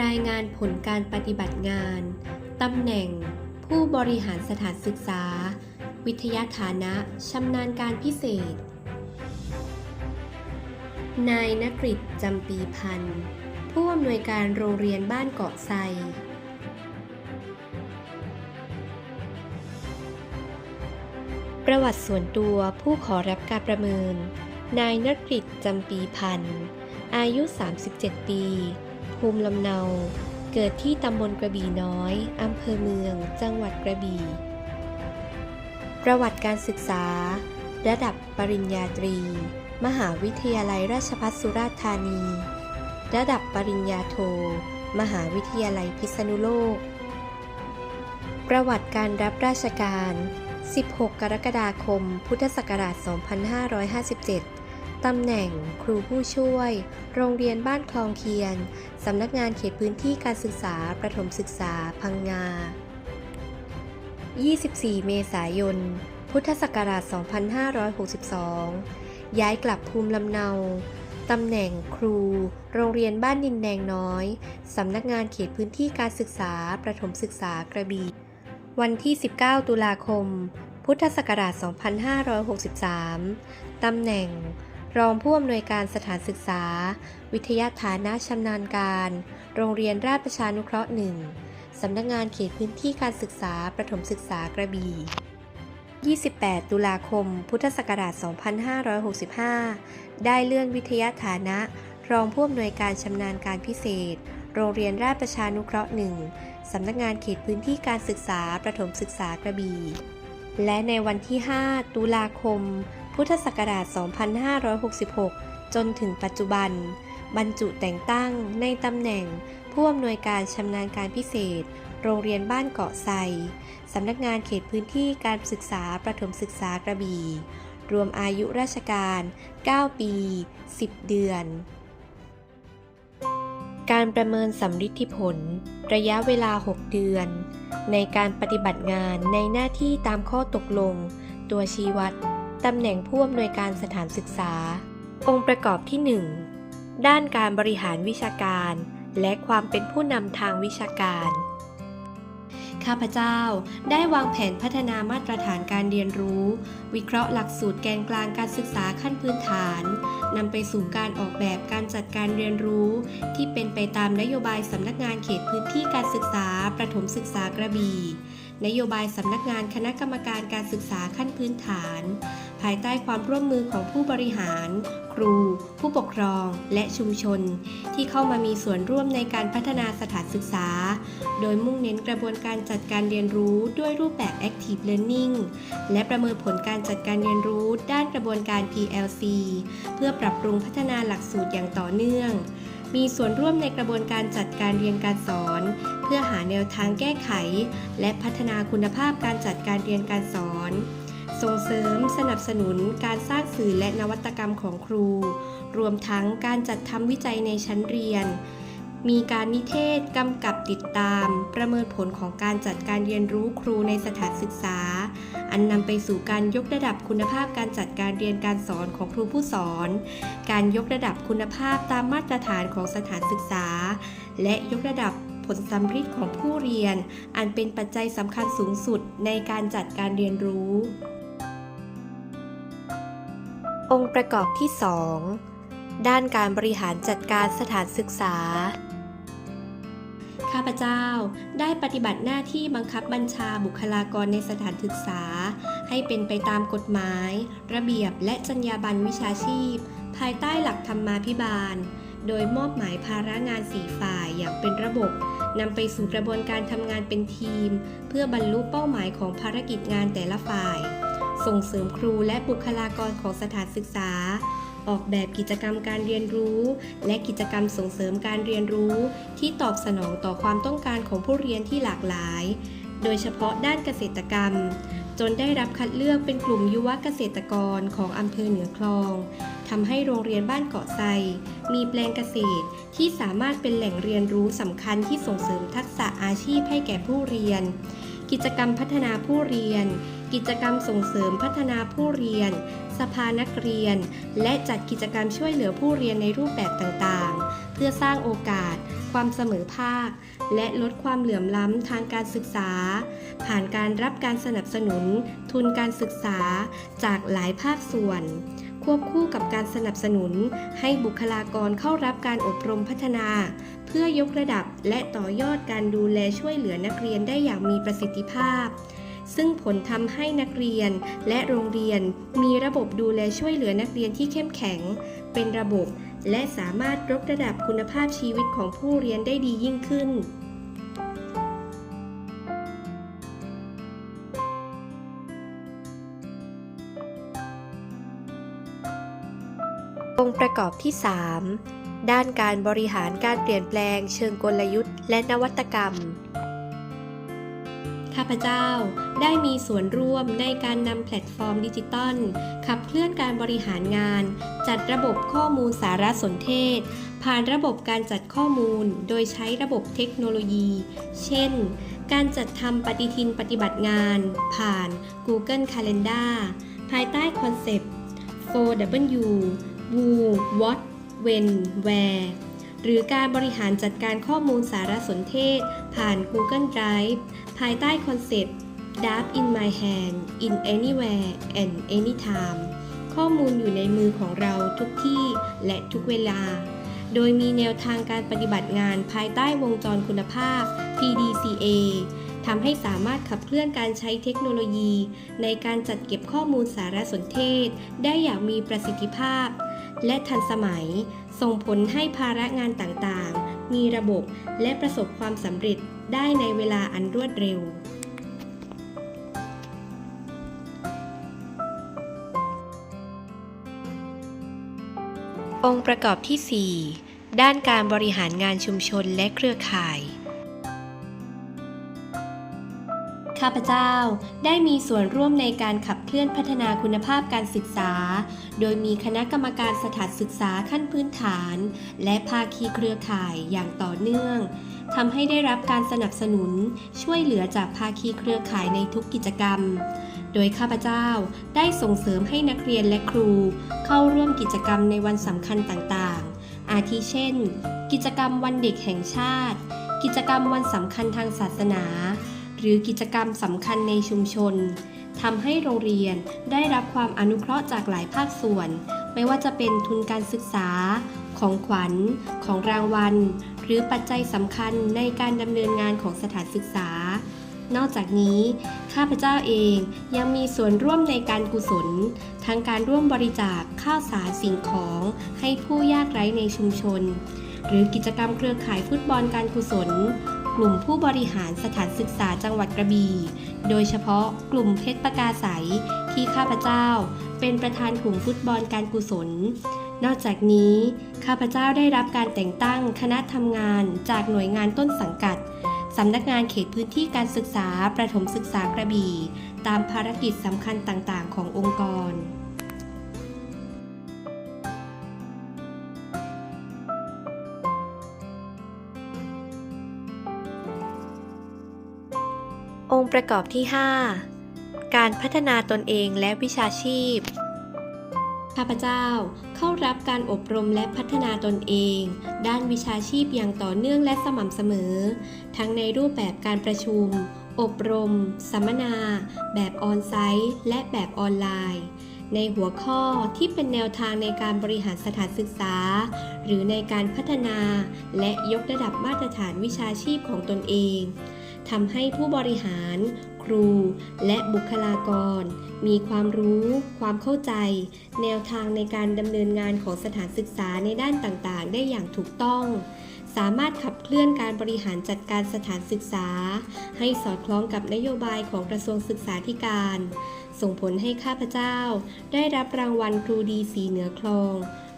รายงานผลการปฏิบัติงาน ตำแหน่ง ผู้บริหารสถานศึกษา วิทยาฐานะชำนาญการพิเศษ นายนกฤษจำปีพันธ์ผู้อำนวยการโรงเรียนบ้านเกาะไซประวัติส่วนตัวผู้ขอรับการประเมิน นายนกฤษจำปีพันธ์อายุ 37 ปี ภูมิลำเนา เกิดที่ตำบลกระบี่น้อย อำเภอเมือง จังหวัดกระบี่ ประวัติการศึกษา ระดับปริญญาตรี มหาวิทยาลัยราชภัฏสุราษฎร์ธานี ระดับปริญญาโท มหาวิทยาลัยพิษณุโลก ประวัติการรับราชการ 16 กรกฎาคม พุทธศักราช 2557 ตำแหน่ง ครูผู้ช่วย โรงเรียนบ้านคลองเคียน สำนักงานเขตพื้นที่การศึกษา ประถมศึกษา พังงา 24 เมษายน พุทธศักราช 2562 ย้ายกลับภูมิลำเนา ตำแหน่งครู โรงเรียนบ้านดินแดงน้อย สำนักงานเขตพื้นที่การศึกษา ประถมศึกษากระบี่ วันที่ 19 ตุลาคม พุทธศักราช 2563 ตำแหน่ง รองผู้อำนวยการสถานศึกษา วิทยาฐานะชำนาญการ โรงเรียนราชประชานุเคราะห์หนึ่งสำนักงานเขตพื้นที่การศึกษาประถมศึกษากระบี่ 28 ตุลาคม พุทธศักราช 2565 ได้เลื่อนวิทยาฐานะ รองผู้อำนวยการชำนาญการพิเศษ โรงเรียนราชประชานุเคราะห์หนึ่งสำนักงานเขตพื้นที่การศึกษาประถมศึกษากระบี่ และในวันที่ 5 ตุลาคม พุทธศักราช 2566 จนถึงปัจจุบัน บรรจุแต่งตั้งในตำแหน่งผู้อำนวยการชำนาญการพิเศษ โรงเรียนบ้านเกาะไซสำนักงานเขตพื้นที่การศึกษาประถมศึกษากระบี่ รวมอายุราชการ 9 ปี 10 เดือน การประเมินสำฤทธิผล ระยะเวลา 6 เดือน ในการปฏิบัติงานในหน้าที่ตามข้อตกลง ตัวชี้วัด ตำแหน่งผู้อำนวยการสถานศึกษา องค์ประกอบที่ 1 ด้านการบริหารวิชาการ และความเป็นผู้นำทางวิชาการ ข้าพเจ้าได้วางแผนพัฒนามาตรฐานการเรียนรู้ วิเคราะห์หลักสูตรแกนกลางการศึกษาขั้นพื้นฐานนำไปสู่การออกแบบการจัดการเรียนรู้ ที่เป็นไปตามนโยบายสำนักงานเขตพื้นที่การศึกษา ประถมศึกษากระบี่นโยบายสำนักงานคณะกรรมการการศึกษาขั้นพื้นฐาน ภายใต้ความร่วมมือของผู้บริหาร ครู ผู้ปกครอง และชุมชน ที่เข้ามามีส่วนร่วมในการพัฒนาสถานศึกษา โดยมุ่งเน้นกระบวนการจัดการเรียนรู้ด้วยรูปแบบ Active Learning และประเมินผลการจัดการเรียนรู้ด้านกระบวนการ PLC เพื่อปรับปรุงพัฒนาหลักสูตรอย่างต่อเนื่องมีส่วนร่วมในกระบวนการจัดการเรียนการสอน เพื่อหาแนวทางแก้ไข และพัฒนาคุณภาพการจัดการเรียนการสอน ส่งเสริมสนับสนุนการสร้างสื่อและนวัตกรรมของครู รวมทั้งการจัดทำวิจัยในชั้นเรียน มีการนิเทศกำกับติดตาม ประเมินผลของการจัดการเรียนรู้ครูในสถานศึกษา อันนำไปสู่การยกระดับคุณภาพการจัดการเรียนการสอนของครูผู้สอน การยกระดับคุณภาพตามมาตรฐานของสถานศึกษา และยกระดับผลสัมฤทธิ์ของผู้เรียน อันเป็นปัจจัยสำคัญสูงสุดในการจัดการเรียนรู้ องค์ประกอบที่ 2 ด้านการบริหารจัดการสถานศึกษา ข้าพเจ้าได้ปฏิบัติหน้าที่บังคับบัญชาบุคลากรในสถานศึกษา ให้เป็นไปตามกฎหมาย ระเบียบและจรรยาบรรณวิชาชีพ ภายใต้หลักธรรมาภิบาล โดยมอบหมายภาระงานสีฝ่ายอย่างเป็นระบบนำไปสู่กระบวนการทำงานเป็นทีม เพื่อบรรลุเป้าหมายของภารกิจงานแต่ละฝ่าย ส่งเสริมครูและบุคลากรของสถานศึกษา ออกแบบกิจกรรมการเรียนรู้ และกิจกรรมส่งเสริมการเรียนรู้ ที่ตอบสนองต่อความต้องการของผู้เรียนที่หลากหลาย โดยเฉพาะด้านเกษตรกรรม จนได้รับคัดเลือกเป็นกลุ่มยุวเกษตรกรของอำเภอเหนือคลองทำให้โรงเรียนบ้านเกาะไซมีแปลงเกษตรที่สามารถเป็นแหล่งเรียนรู้สำคัญที่ส่งเสริมทักษะอาชีพให้แก่ผู้เรียน กิจกรรมพัฒนาผู้เรียน กิจกรรมส่งเสริมพัฒนาผู้เรียน สภานักเรียน และจัดกิจกรรมช่วยเหลือผู้เรียนในรูปแบบต่างๆ เพื่อสร้างโอกาส ความเสมอภาค และลดความเหลื่อมล้ำทางการศึกษา ผ่านการรับการสนับสนุน ทุนการศึกษาจากหลายภาคส่วน ควบคู่กับการสนับสนุน ให้บุคลากรเข้ารับการอบรมพัฒนา เพื่อยกระดับและต่อยอดการดูแลช่วยเหลือนักเรียนได้อย่างมีประสิทธิภาพ ซึ่งผลทำให้นักเรียนและโรงเรียนมีระบบดูแลช่วยเหลือนักเรียนที่เข้มแข็ง เป็นระบบ และสามารถยกระดับคุณภาพชีวิตของผู้เรียนได้ดียิ่งขึ้น องค์ประกอบที่ 3 ด้านการบริหารการเปลี่ยนแปลงเชิงกลยุทธ์และนวัตกรรม ข้าพเจ้าได้มีส่วนร่วมในการนำแพลตฟอร์มดิจิตอลขับเคลื่อนการบริหารงาน จัดระบบข้อมูลสารสนเทศ ผ่านระบบการจัดข้อมูล โดยใช้ระบบเทคโนโลยี เช่น การจัดทำปฏิทินปฏิบัติงาน ผ่าน Google Calendar ภายใต้คอนเซปต์ 4W Who What When Where หรือการบริหารจัดการข้อมูลสารสนเทศ ผ่าน Google Drive ภายใต้คอนเซปต์ Data in my hand in anywhere and anytime ข้อมูลอยู่ในมือของเราทุกที่และทุกเวลา โดยมีแนวทางการปฏิบัติงานภายใต้วงจรคุณภาพ PDCA ทำให้สามารถขับเคลื่อนการใช้เทคโนโลยี ในการจัดเก็บข้อมูลสารสนเทศ ได้อย่างมีประสิทธิภาพ และทันสมัย ส่งผลให้ภาระงานต่างๆ มีระบบและประสบความสำเร็จได้ในเวลาอันรวดเร็ว องค์ประกอบที่ 4 ด้านการบริหารงานชุมชนและเครือข่าย ข้าพเจ้าได้มีส่วนร่วมในการขับเคลื่อนพัฒนาคุณภาพการศึกษา โดยมีคณะกรรมการสถานศึกษาขั้นพื้นฐาน และภาคีเครือข่ายอย่างต่อเนื่องทำให้ได้รับการสนับสนุนช่วยเหลือจากภาคีเครือข่ายในทุกกิจกรรม โดยข้าพเจ้าได้ส่งเสริมให้นักเรียนและครู เข้าร่วมกิจกรรมในวันสำคัญต่างๆ อาทิเช่น กิจกรรมวันเด็กแห่งชาติ กิจกรรมวันสำคัญทางศาสนา หรือกิจกรรมสำคัญในชุมชนทำให้โรงเรียนได้รับความอนุเคราะห์จากหลายภาคส่วน ไม่ว่าจะเป็นทุนการศึกษา ของขวัญ ของรางวัล หรือปัจจัยสำคัญในการดำเนินงานของสถานศึกษา นอกจากนี้ ข้าพเจ้าเองยังมีส่วนร่วมในการกุศล ทั้งการร่วมบริจาคข้าวสารสิ่งของให้ผู้ยากไร้ในชุมชน หรือกิจกรรมเครือข่ายฟุตบอลการกุศล กลุ่มผู้บริหารสถานศึกษาจังหวัดกระบี่ โดยเฉพาะกลุ่มเพชรประกาใสที่ข้าพเจ้า เป็นประธานกลุ่มฟุตบอลการกุศล นอกจากนี้ ข้าพเจ้าได้รับการแต่งตั้งคณะทำงานจากหน่วยงานต้นสังกัดสำนักงานเขตพื้นที่การศึกษาประถมศึกษากระบี่ ตามภารกิจสำคัญต่างๆ ขององค์กร ประกอบที่ 5 การพัฒนาตนเองและวิชาชีพ ข้าพเจ้าเข้ารับการอบรมและพัฒนาตนเอง ด้านวิชาชีพอย่างต่อเนื่องและสม่ำเสมอ ทั้งในรูปแบบการประชุม อบรม สัมมนา แบบออนไซต์ และแบบออนไลน์ ในหัวข้อที่เป็นแนวทางในการบริหารสถานศึกษา หรือในการพัฒนา และยกระดับมาตรฐานวิชาชีพของตนเอง ทำให้ผู้บริหาร ครู และบุคลากร มีความรู้ ความเข้าใจ แนวทางในการดำเนินงานของสถานศึกษาในด้านต่างๆ ได้อย่างถูกต้อง สามารถขับเคลื่อนการบริหารจัดการสถานศึกษา ให้สอดคล้องกับนโยบายของกระทรวงศึกษาธิการ ส่งผลให้ข้าพเจ้า ได้รับรางวัลครูดีสีเหนือคลอง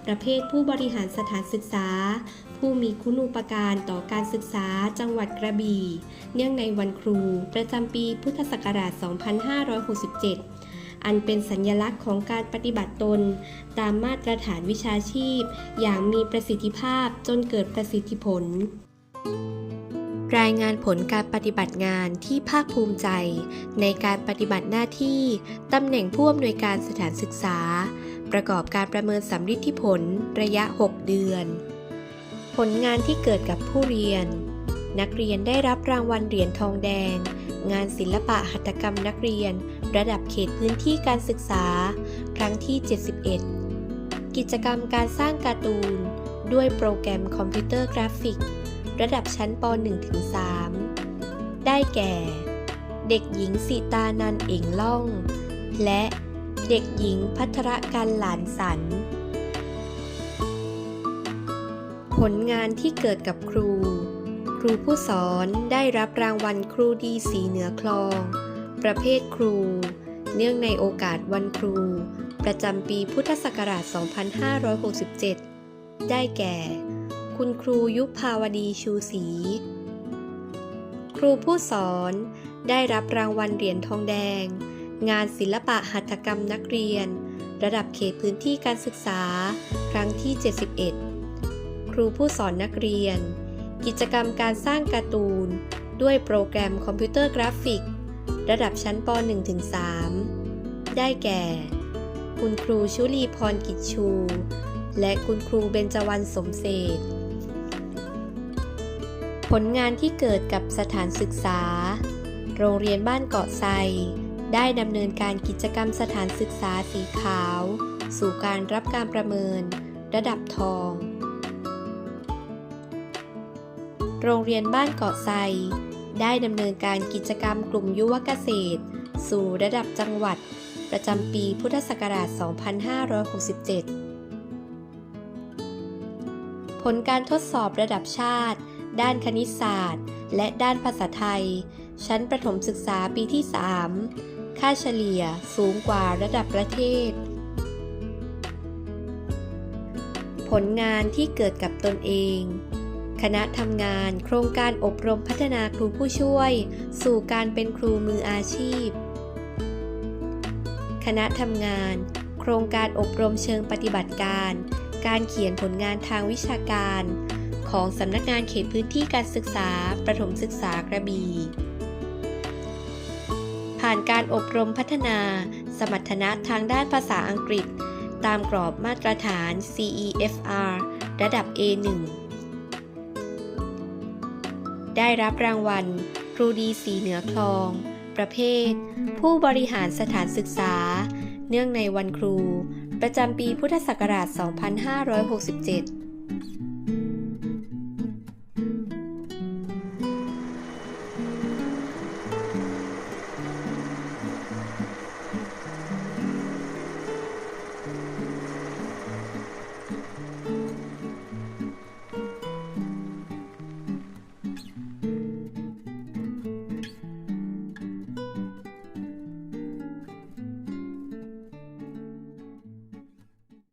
ประเภทผู้บริหารสถานศึกษา ผู้มีคุณูปการต่อการศึกษาจังหวัดกระบี่ เนื่องในวันครู ประจำปีพุทธศักราช 2567 อันเป็นสัญลักษณ์ของการปฏิบัติตน ตามมาตรฐานวิชาชีพ อย่างมีประสิทธิภาพจนเกิดประสิทธิผลรายงานผลการปฏิบัติงานที่ภาคภูมิใจ ในการปฏิบัติหน้าที่ ตำแหน่งผู้อำนวยการสถานศึกษา ประกอบการประเมินสำลิดที่ผลระยะ 6 เดือน ผลงานที่เกิดกับผู้เรียน นักเรียนได้รับรางวัลเหรียญทองแดง งานศิลปะหัตถกรรมนักเรียน ระดับเขตพื้นที่การศึกษา ครั้งที่ 71 กิจกรรมการสร้างการ์ตูน ด้วยโปรแกรมคอมพิวเตอร์กราฟิก ระดับชั้นป .1-3 ได้แก่ เด็กหญิงสีตานันเอ่งล่อง และ เด็กหญิงพัทรกันหลานสัน ผลงานที่เกิดกับครู ครูผู้สอนได้รับรางวัลครูดีสีเหนือคลอง ประเภทครู เนื่องในโอกาสวันครู ประจำปีพุทธศักราช 2567 ได้แก่ คุณครูยุภาวดีชูศรีครูผู้สอนได้รับรางวัลเหรียญทองแดง งานศิลปะหัตถกรรมนักเรียน ระดับเขตพื้นที่การศึกษา ครั้งที่ 71 ครูผู้สอนนักเรียน กิจกรรมการสร้างการ์ตูน ด้วยโปรแกรมคอมพิวเตอร์กราฟิก ระดับชั้นป .1-3 ได้แก่ คุณครูชุลีพรกิจชู และคุณครูเบญจวรรณสมเศษผลงานที่เกิดกับสถานศึกษา โรงเรียนบ้านเกาะไซ ได้ดำเนินการกิจกรรมสถานศึกษาสีขาว สู่การรับการประเมิน ระดับทอง โรงเรียนบ้านเกาะไซ ได้ดำเนินการกิจกรรมกลุ่มยุวเกษตร สู่ระดับจังหวัด ประจำปีพุทธศักราช 2567 ผลการทดสอบระดับชาติ ด้านคณิตศาสตร์ และด้านภาษาไทย ชั้นประถมศึกษาปีที่ 3 ค่าเฉลี่ยสูงกว่าระดับประเทศ ผลงานที่เกิดกับตนเอง คณะทำงานโครงการอบรมพัฒนาครูผู้ช่วย สู่การเป็นครูมืออาชีพ คณะทำงาน โครงการอบรมเชิงปฏิบัติการ การเขียนผลงานทางวิชาการ ของสำนักงานเขตพื้นที่การศึกษา ประถมศึกษากระบี่ ผ่านการอบรมพัฒนา สมรรถนะทางด้านภาษาอังกฤษ ตามกรอบมาตรฐาน CEFR ระดับ A1 ได้รับรางวัล ครูดีสีเหนือคลอง ประเภท ผู้บริหารสถานศึกษา เนื่องในวันครู ประจำปีพุทธศักราช 2567